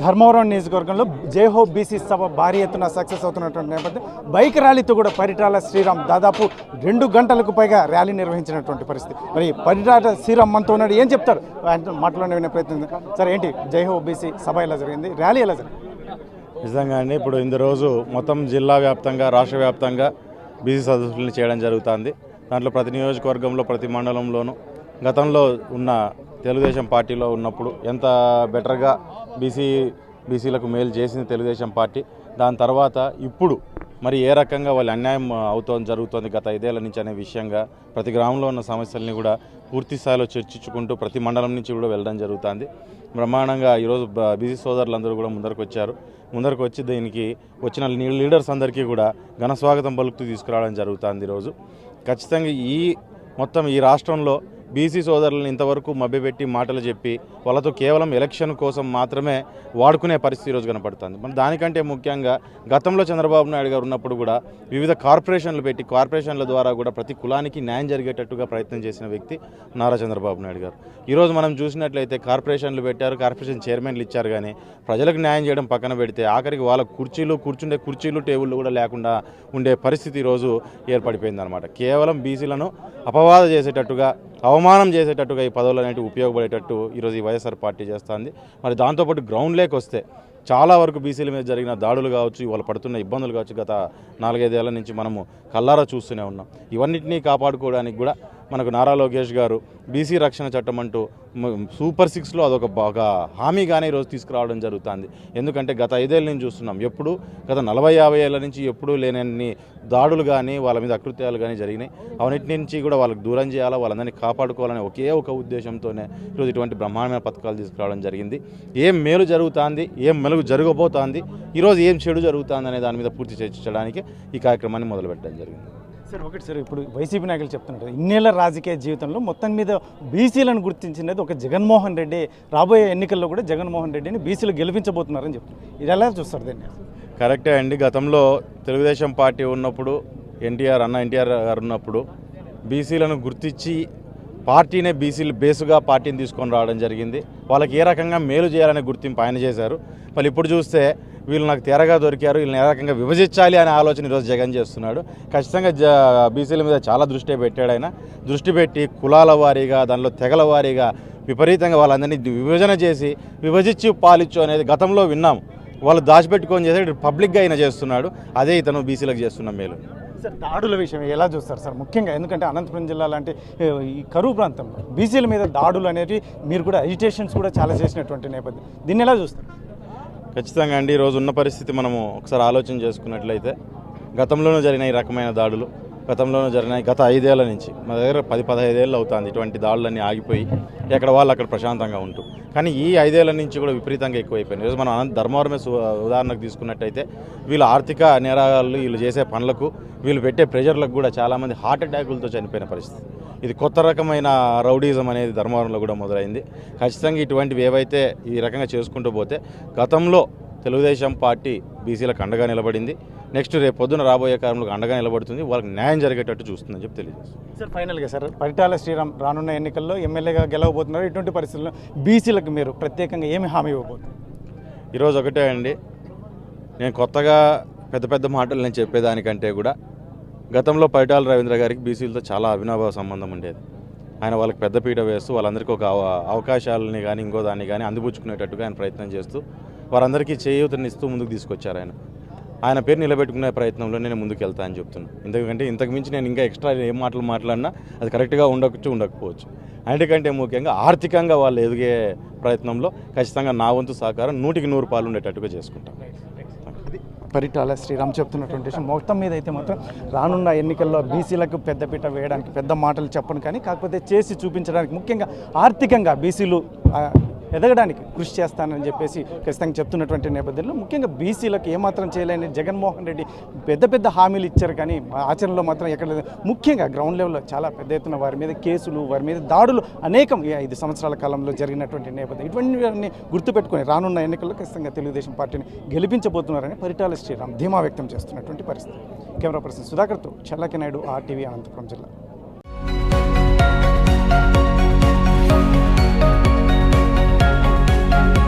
ధర్మవరం నియోజకవర్గంలో జేహో బీసీ సభ భారీ ఎత్తున సక్సెస్ అవుతున్నటువంటి నేపథ్యం. బైక్ ర్యాలీతో కూడా పరిటాల శ్రీరామ్ దాదాపు రెండు గంటలకు పైగా ర్యాలీ నిర్వహించినటువంటి పరిస్థితి. మరి పరిటాల శ్రీరామ్ మనతో ఉన్నాడు. ఏం చెప్తారు? ఆయన మాటలోనే వినే ప్రయత్నం సరే సార్ ఏంటి? జైహో బీసీ సభ ఎలా జరిగింది? ర్యాలీ ఎలా జరిగింది? నిజంగా అండి ఇప్పుడు ఇందు రోజు మొత్తం జిల్లా వ్యాప్తంగా రాష్ట్ర వ్యాప్తంగా బీసీ సదస్సులను చేయడం జరుగుతుంది. దాంట్లో ప్రతి నియోజకవర్గంలో ప్రతి మండలంలోనూ గతంలో ఉన్న తెలుగుదేశం పార్టీలో ఉన్నప్పుడు ఎంత బెటర్గా బీసీ బీసీలకు మేలు చేసింది తెలుగుదేశం పార్టీ దాని తర్వాత ఇప్పుడు మరి ఏ రకంగా వాళ్ళు అన్యాయం అవుతోంది జరుగుతోంది గత ఐదేళ్ళ నుంచి అనే విషయంగా ప్రతి గ్రామంలో ఉన్న సమస్యల్ని కూడా పూర్తి స్థాయిలో చర్చించుకుంటూ ప్రతి మండలం నుంచి కూడా వెళ్ళడం జరుగుతుంది. బ్రహ్మాండంగా ఈరోజు బీసీ సోదరులందరూ కూడా ముందరకు వచ్చారు. ముందరకు వచ్చి దీనికి వచ్చిన లీడర్స్ అందరికీ కూడా ఘన స్వాగతం పలుకుతూ తీసుకురావడం జరుగుతుంది ఈరోజు. ఖచ్చితంగా ఈ మొత్తం ఈ రాష్ట్రంలో బీసీ సోదరులను ఇంతవరకు మభ్యపెట్టి మాటలు చెప్పి వాళ్ళతో కేవలం ఎలక్షన్ కోసం మాత్రమే వాడుకునే పరిస్థితి ఈరోజు కనపడుతుంది. మరి దానికంటే ముఖ్యంగా గతంలో చంద్రబాబు నాయుడు గారు ఉన్నప్పుడు కూడా వివిధ కార్పొరేషన్లు పెట్టి కార్పొరేషన్ల ద్వారా కూడా ప్రతి కులానికి న్యాయం జరిగేటట్టుగా ప్రయత్నం చేసిన వ్యక్తి నారా చంద్రబాబు నాయుడు గారు. ఈరోజు మనం చూసినట్లయితే కార్పొరేషన్లు పెట్టారు కార్పొరేషన్ చైర్మన్లు ఇచ్చారు కానీ ప్రజలకు న్యాయం చేయడం పక్కన పెడితే ఆఖరికి వాళ్ళ కుర్చీలు కూర్చుండే కుర్చీలు టేబుల్లు కూడా లేకుండా ఉండే పరిస్థితి ఈరోజు ఏర్పడిపోయింది అనమాట కేవలం బీసీలను అపవాద చేసేటట్టుగా అవమానం చేసేటట్టుగా ఈ పదవులు అనేవి ఉపయోగపడేటట్టు ఈరోజు ఈ వైఎస్ఆర్ పార్టీ చేస్తుంది. మరి దాంతోపాటు గ్రౌండ్లోకి వస్తే చాలా వరకు బీసీల మీద జరిగిన దాడులు కావచ్చు ఇవాళ పడుతున్న ఇబ్బందులు కావచ్చు గత నాలుగైదేళ్ళ నుంచి మనము కల్లారా చూస్తూనే ఉన్నాం. ఇవన్నింటినీ కాపాడుకోవడానికి కూడా మనకు నారా లోకేష్ గారు బీసీ రక్షణ చట్టం అంటూ సూపర్ సిక్స్లో అదొక బాగా హామీగానే ఈరోజు తీసుకురావడం జరుగుతుంది. ఎందుకంటే గత ఐదేళ్ళ నుంచి చూస్తున్నాం ఎప్పుడు గత నలభై యాభై ఏళ్ళ నుంచి ఎప్పుడూ లేనన్ని దాడులు కానీ వాళ్ళ మీద అకృత్యాలు కానీ జరిగినాయి. అవన్నిటి నుంచి కూడా వాళ్ళకి దూరం చేయాలా వాళ్ళందరినీ కాపాడుకోవాలనే ఒకే ఒక ఉద్దేశంతోనే ఈరోజు ఇటువంటి బ్రహ్మాండమైన పథకాలు తీసుకురావడం జరిగింది. ఏం మేలు జరుగుతుంది ఏం మెలుగు జరగబోతోంది ఈరోజు ఏం చెడు జరుగుతుంది అనే దాని మీద పూర్తి చర్చించడానికి ఈ కార్యక్రమాన్ని మొదలుపెట్టడం జరిగింది. సార్ ఒకటి సార్ ఇప్పుడు వైసీపీ నాయకులు చెప్తున్నారు. ఇన్నేళ్ళ రాజకీయ జీవితంలో మొత్తం మీద బీసీలను గుర్తించినది ఒక జగన్మోహన్ రెడ్డి. రాబోయే ఎన్నికల్లో కూడా జగన్మోహన్ రెడ్డిని బీసీలు గెలిపించబోతున్నారని చెప్తున్నారు. ఇది ఎలా చూస్తారు దీన్ని? కరెక్టే అండి. గతంలో తెలుగుదేశం పార్టీ ఉన్నప్పుడు ఎన్టీఆర్ అన్న ఎన్టీఆర్ గారు ఉన్నప్పుడు బీసీలను గుర్తించి పార్టీనే బీసీలు బేసుగా పార్టీని తీసుకొని రావడం జరిగింది. వాళ్ళకి ఏ రకంగా మేలు చేయాలనే గుర్తింపు ఆయన చేశారు. మళ్ళీ ఇప్పుడు చూస్తే వీళ్ళు నాకు తెరగా దొరికారు. వీళ్ళని ఏ రకంగా విభజించాలి అనే ఆలోచన ఈరోజు జగన్ చేస్తున్నాడు. ఖచ్చితంగా జ బీసీల మీద చాలా దృష్టి పెట్టాడు ఆయన. దృష్టి పెట్టి కులాల వారీగా దానిలో తెగల వారీగా విపరీతంగా వాళ్ళందరినీ విభజన చేసి విభజించి పాలిచ్చు అనేది గతంలో విన్నాం. వాళ్ళు దాచిపెట్టుకొని చేసే పబ్లిక్గా ఆయన చేస్తున్నాడు. అదే ఇతను బీసీలకు చేస్తున్న మేలు. సార్ దాడుల విషయం ఎలా చూస్తారు సార్? ముఖ్యంగా ఎందుకంటే అనంతపురం జిల్లా లాంటి ఈ కరువు ప్రాంతంలో బీసీల మీద దాడులు అనేవి మీరు కూడా అజిటేషన్స్ కూడా చాలా చేసినటువంటి నేపథ్యం. దీన్ని ఎలా చూస్తారు? ఖచ్చితంగా అండి. ఈరోజు ఉన్న పరిస్థితి మనము ఒకసారి ఆలోచన చేసుకున్నట్లయితే గతంలోనూ జరిగిన ఈ రకమైన దాడులు గతంలోనూ జరిగినాయి. గత ఐదేళ్ళ నుంచి మా దగ్గర పది పదహైదేళ్ళు అవుతుంది. ఇటువంటి దాడులన్నీ ఆగిపోయి ఎక్కడ వాళ్ళు అక్కడ ప్రశాంతంగా ఉంటూ. కానీ ఈ ఐదేళ్ళ నుంచి కూడా విపరీతంగా ఎక్కువైపోయింది ఈరోజు మనం అనంత ధర్మవరమే ఉదాహరణకు తీసుకున్నట్టయితే వీళ్ళు ఆర్థిక నేరాలు వీళ్ళు చేసే పనులకు వీళ్ళు పెట్టే ప్రెషర్లకు కూడా చాలామంది హార్ట్ అటాకులతో చనిపోయిన పరిస్థితి. ఇది కొత్త రకమైన రౌడీజం అనేది ధర్మవరంలో కూడా మొదలైంది. ఖచ్చితంగా ఇటువంటివి ఏవైతే ఈ రకంగా చేసుకుంటూ పోతే గతంలో తెలుగుదేశం పార్టీ బీసీలకు అండగా నిలబడింది. నెక్స్ట్ రేపు పొద్దున రాబోయే కాలంలో అండగా నిలబడుతుంది. వాళ్ళకి న్యాయం జరిగేటట్టు చూస్తుందని చెప్పి తెలియజేస్తుంది. సార్ ఫైనల్గా సార్ పరిటాల శ్రీరామ్ రానున్న ఎన్నికల్లో ఎమ్మెల్యేగా గెలవబోతున్నారు. ఇటువంటి పరిస్థితుల్లో బీసీలకు మీరు ప్రత్యేకంగా ఏమి హామీ ఇవ్వబోతున్నారు? ఈరోజు ఒకటే అండి. నేను కొత్తగా పెద్ద పెద్ద మాటలు నేను చెప్పేదానికంటే కూడా గతంలో పైటాల రవీంద్ర గారికి బీసీలతో చాలా అవినాభావ సంబంధం ఉండేది. ఆయన వాళ్ళకి పెద్దపీట వేస్తూ వాళ్ళందరికీ ఒక అవ- అవకాశాలని కానీ ఇంకో దాన్ని కానీ అందిపుచ్చుకునేటట్టుగా ఆయన ప్రయత్నం చేస్తూ వారందరికీ చేయూతనిస్తూ ముందుకు తీసుకొచ్చారు ఆయన. ఆయన పేరు నిలబెట్టుకునే ప్రయత్నంలో నేను ముందుకు వెళ్తా అని చెప్తున్నాను ఎందుకంటే ఇంతకు మించి నేను ఇంకా ఎక్స్ట్రా ఏం మాటలు మాట్లాడినా అది కరెక్ట్గా ఉండవచ్చు ఉండకపోవచ్చు. అన్నిటికంటే ముఖ్యంగా ఆర్థికంగా వాళ్ళు ఎదిగే ప్రయత్నంలో ఖచ్చితంగా నా వంతు సహకారం నూటికి నూరు పాలు ఉండేటట్టుగా చేసుకుంటాం. పరిటాల శ్రీరామ్ చెప్తున్నటువంటి విషయం. మొత్తం మీద అయితే మాత్రం రానున్న ఎన్నికల్లో బీసీలకు పెద్దపీట వేయడానికి పెద్ద మాటలు చెప్పను కానీ కాకపోతే చేసి చూపించడానికి ముఖ్యంగా ఆర్థికంగా బీసీలు ఎదగడానికి కృషి చేస్తానని చెప్పేసి ఖచ్చితంగా చెప్తున్నటువంటి నేపథ్యంలో ముఖ్యంగా బీసీలకు ఏమాత్రం చేయలేని జగన్మోహన్ రెడ్డి పెద్ద పెద్ద హామీలు ఇచ్చారు కానీ ఆచరణలో మాత్రం ఎక్కడ లేదు. ముఖ్యంగా గ్రౌండ్ లెవెల్లో చాలా పెద్ద ఎత్తున వారి మీద కేసులు వారి మీద దాడులు అనేకం ఐదు సంవత్సరాల కాలంలో జరిగినటువంటి నేపథ్యం. ఇటువంటివన్నీ గుర్తుపెట్టుకొని రానున్న ఎన్నికల్లో ఖచ్చితంగా తెలుగుదేశం పార్టీని గెలిపించబోతున్నారని పరిటాల శ్రీరామ్ ధీమా వ్యక్తం చేస్తున్నటువంటి పరిస్థితి. కెమెరా పర్సన్ సుధాకర్తో చల్లకి నాయుడు ఆర్టీవీ అనంతపురం జిల్లా.